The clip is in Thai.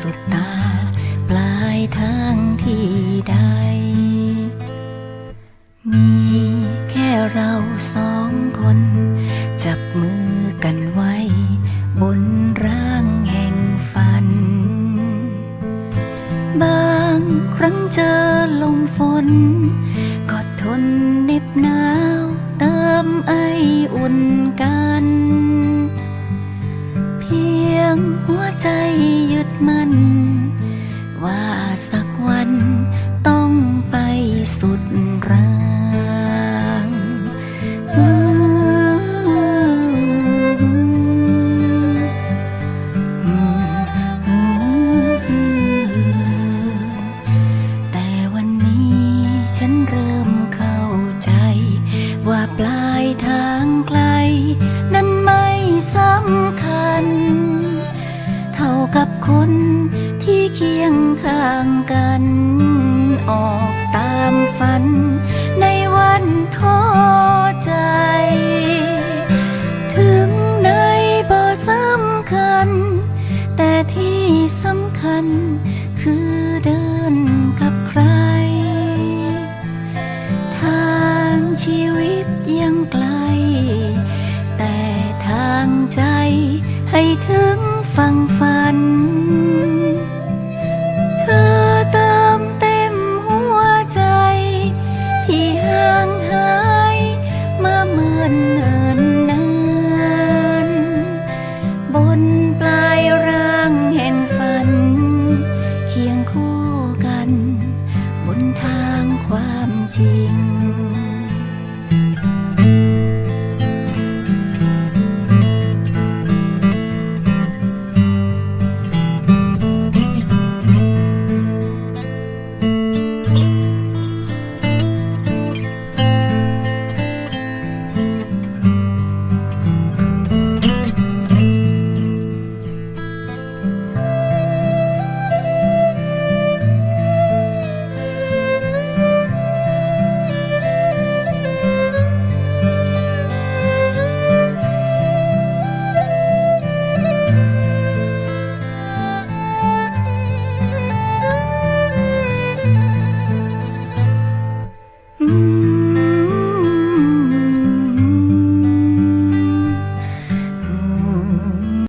สุดตา ปลายทางที่ใด มีแค่เราสองคน จับมือกันไว้ บนร่างแห่งฝัน บางครั้งเจอลมฝน ก็ทนเน็บหนาว เติมไออุ่นกัน หัวใจยึดมันว่าสักวันต้องไปสุดรางแต่วันนี้ฉันเริ่มเข้าใจว่าปลายทางไกล นั้นไม่สำคัญ กับคนที่เคียงข้างกัน ออกตามฝัน ในวันท้อใจ ถึงในบ่สำคัญ แต่ที่สำคัญคือเดินกับใคร ทางชีวิตยังไกล แต่ทางใจให้ถึง ฝั่งฝัน เธอเติมเต็มหัวใจ ที่ห่างหายมาเหมือนเนินนาน บนปลายร่างแห่งฝัน เคียงคู่กัน บนทางความจริง